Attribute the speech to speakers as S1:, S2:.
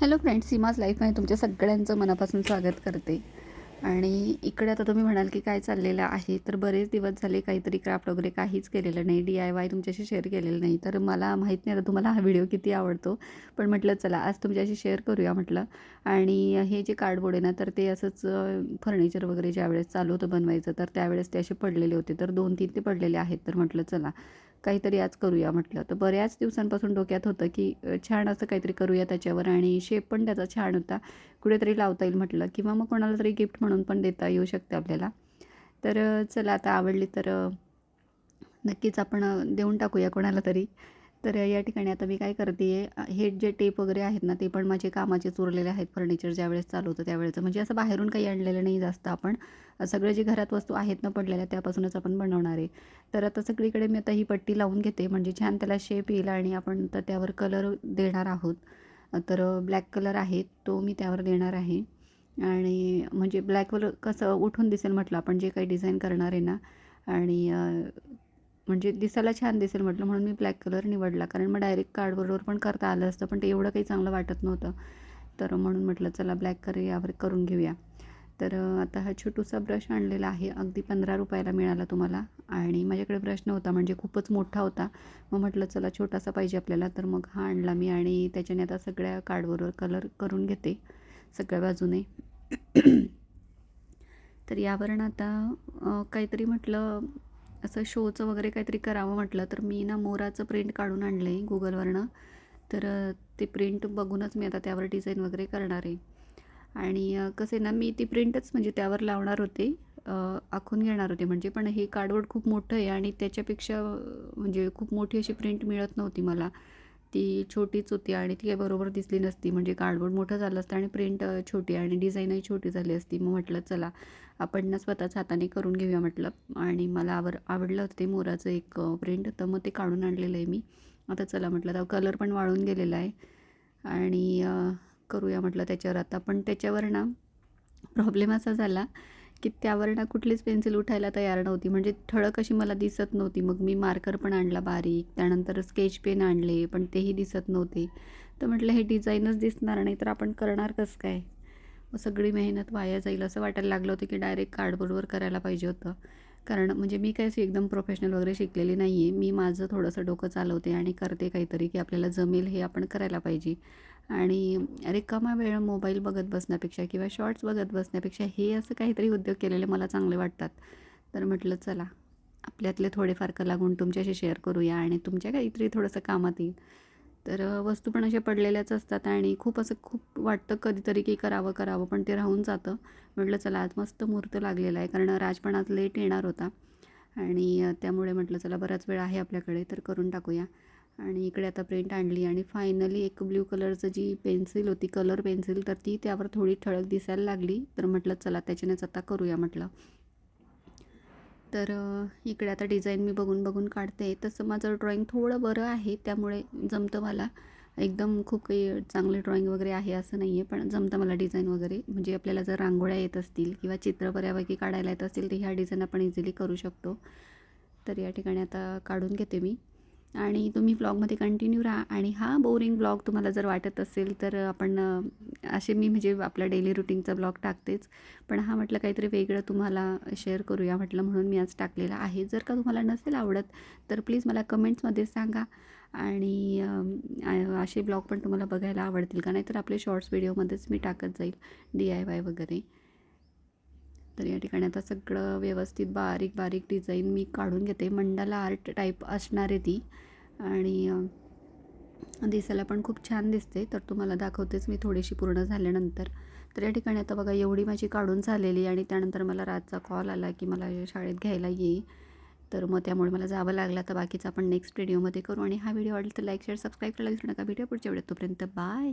S1: Hello friends Seema's लाईफमध्ये तुमच्या सगळ्यांचं मनापासून स्वागत करते. आणि इकडे आता तुम्ही म्हणाल की काय चाललेलं आहे तर बरेच दिवस झाले काहीतरी क्राफ्ट वगैरे काहीच केलेलं नाही डी आय वाय तुमच्याशी शेअर केलेलं नाही. तर मला माहीत नाही आता तुम्हाला हा व्हिडिओ किती आवडतो पण म्हटलं चला आज तुमच्याशी शेअर करूया म्हटलं. आणि हे जे कार्डबोर्ड आहे ना तर ते असंच फर्निचर वगैरे ज्यावेळेस चालू होतं बनवायचं तर त्यावेळेस ते असे पडलेले होते. तर दोन तीन ते पडलेले आहेत तर म्हटलं चला काहीतरी आज करूया म्हटलं. तर बऱ्याच दिवसांपासून डोक्यात होतं की छान असं काहीतरी करूया त्याच्यावर आणि शेप पण त्याचा छान होता. कुठेतरी लावता येईल म्हटलं किंवा मग कोणाला तरी गिफ्ट म्हणून पण देता येऊ शकते आपल्याला. तर चला आता आवडली तर नक्कीच आपण देऊन टाकूया कोणाला तरी. तर या ठिकाणी आता मी काय करते आहे हे जे टेप वगैरे आहेत ना ते पण माझे कामाचे उरलेले आहेत. फर्निचर ज्यावेळेस चालू होतं त्यावेळेचं. म्हणजे असं बाहेरून काही आणलेलं नाही जास्त आपण. सगळे जे घरात वस्तू आहेत ना पडलेल्या त्यापासूनच आपण बनवणार आहे. तर आता सगळीकडे मी आता ही पट्टी लावून घेते. म्हणजे छान त्याला शेप येईल आणि आपण तर त्यावर कलर देणार आहोत. तर ब्लॅक कलर आहे तो मी त्यावर देणार आहे. आणि म्हणजे ब्लॅकवर कसं उठून दिसेल म्हटलं आपण जे काही डिझाईन करणार आहे ना. आणि म्हणजे दिसायला छान दिसेल म्हटलं म्हणून मी ब्लॅक कलर निवडला. कारण मग डायरेक्ट कार्डबोर्डवर पण करता आलं असतं पण ते एवढं काही चांगलं वाटत नव्हतं. तर म्हणून म्हटलं चला ब्लॅक कलर यावर करून घेऊया. तर आता हा छोटूसा ब्रश आणलेला आहे. अगदी पंधरा रुपयाला मिळाला तुम्हाला. आणि माझ्याकडे ब्रश नव्हता म्हणजे खूपच मोठा होता. मग म्हटलं चला छोटासा पाहिजे आपल्याला. तर मग हा आणला मी आणि त्याच्याने आता सगळ्या कार्डबोर्डवर कलर करून घेते. सगळ्या बाजूने. तर यावरून आता काहीतरी म्हटलं असं शोचं वगैरे काहीतरी करावं म्हटलं तर मी ना मोराचं प्रिंट काढून आणलं आहे गुगलवरनं तर ते प्रिंट बघूनच मी आता त्यावर डिझाईन वगैरे करणार आहे. आणि कसे कसं आहे ना मी ती प्रिंटच म्हणजे त्यावर लावणार होते आखून घेणार होते म्हणजे पण हे कार्डबोर्ड खूप मोठं आहे आणि त्याच्यापेक्षा म्हणजे खूप मोठी अशी प्रिंट मिळत नव्हती मला. ती छोटीच होती आणि ती काही बरोबर दिसली नसती. म्हणजे कार्डबोर्ड मोठं झालं असतं आणि प्रिंट छोटी आणि डिझाईनही छोटी झाली असती. मग म्हटलं चला आपण ना स्वतःच हाताने करून घेऊया म्हटलं. आणि मला आवर आवडलं होतं ते मोराचं एक प्रिंट. तर मग ते काढून आणलेलं आहे मी. आता चला म्हटलं तर कलर पण वाळून गेलेला आहे. आणि करूया म्हटलं त्याच्यावर. आता पण त्याच्यावर ना प्रॉब्लेम असा झाला की त्यावर ना कुठलीच पेन्सिल उठायला तयार नव्हती. म्हणजे ठळक अशी मला दिसत नव्हती. मग मी मार्कर पण आणला बारीक. त्यानंतर स्केच पेन आणले पण तेही दिसत नव्हते. तर म्हटलं हे डिझाईनच दिसणार नाही तर आपण करणार कसं काय? मग सगळी मेहनत वाया जाईल असं वाटायला लागलं होतं की डायरेक्ट कार्डबोर्डवर करायला पाहिजे होतं. कारण म्हणजे मी काय अशी एकदम प्रोफेशनल वगैरे शिकलेली नाही आहे मी माझं थोडंसं डोकं चालवते आणि करते काहीतरी की आपल्याला जमेल हे आपण करायला पाहिजे. आणि रिकामा वेळ मोबाईल बघत बसण्यापेक्षा किंवा शॉर्ट्स बघत बसण्यापेक्षा हे असं काहीतरी उद्योग केलेले मला चांगले वाटतात. तर म्हटलं चला आपल्यातले थोडेफार कलागुण तुमच्याशी शेअर करूया आणि तुमच्या काहीतरी थोडंसं कामात येईल. तर वस्तू पण अशा पडलेल्याच असतात आणि खूप असं खूप वाटतं कधीतरी की करावं करावं पण ते राहून जातं. म्हटलं चला आज मस्त मुहूर्त लागलेला आहे कारण राजपण आज लेट येणार होता. आणि त्यामुळे म्हटलं चला बराच वेळ आहे आपल्याकडे तर करून टाकूया. आणि इकडे आता प्रिंट आणली आणि फायनली एक ब्ल्यू कलरचं जी पेन्सिल होती कलर पेन्सिल तर ती त्यावर थोडी ठळक दिसायला लागली. तर म्हटलं चला त्याच्यानेच आता करूया म्हटलं. तर इकडे आता डिझाईन मी बघून बघून काढते. तसं माझं ड्रॉइंग थोडं बरं आहे त्यामुळे जमतं मला. एकदम खूप काही चांगले ड्रॉइंग वगैरे आहे असं नाही आहे पण जमतं मला डिझाईन वगैरे. म्हणजे आपल्याला जर रांगोळ्या येत असतील किंवा चित्र बऱ्यापैकी काढायला येत असतील तर ह्या डिझाईन आपण इझिली करू शकतो. तर या ठिकाणी आता काढून घेते मी. आणि तुम्ही ब्लॉगमध्ये कंटिन्यू राहा. आणि हा बोरिंग ब्लॉग तुम्हाला जर वाटत असेल तर आपण असे मी म्हणजे आपला डेली रुटीनचा ब्लॉग टाकतेच. पण हा म्हटलं काहीतरी वेगळं तुम्हाला शेअर करूया म्हटलं म्हणून मी आज टाकलेला आहे. जर का तुम्हाला नसेल आवडत तर प्लीज मला कमेंट्समध्ये सांगा. आणि असे ब्लॉग पण तुम्हाला बघायला आवडतील का? नाहीतर आपले शॉर्ट्स व्हिडिओमध्येच मी टाकत जाईल डी आय वाय वगैरे. तर या ठिकाणी आता सगळं व्यवस्थित बारीक बारीक डिझाईन मी काढून घेते. मंडाला आर्ट टाईप असणार आहे ती. आणि दिसायला पण खूप छान दिसते. तर तुम्हाला दाखवतेच मी थोडीशी पूर्ण झाल्यानंतर. तर या ठिकाणी आता बघा एवढी माझी काढून झालेली आणि त्यानंतर मला रातचा कॉल आला की मला शाळेत घ्यायला ये. तर मग त्यामुळे मला जावं लागलं. तर बाकीचं आपण नेक्स्ट व्हिडिओमध्ये करू. आणि हा व्हिडिओ आवडला तर लाईक शेअर सबस्क्राईब करायला विसरू नका. व्हिडिओ पुढच्या वेळेत. तोपर्यंत बाय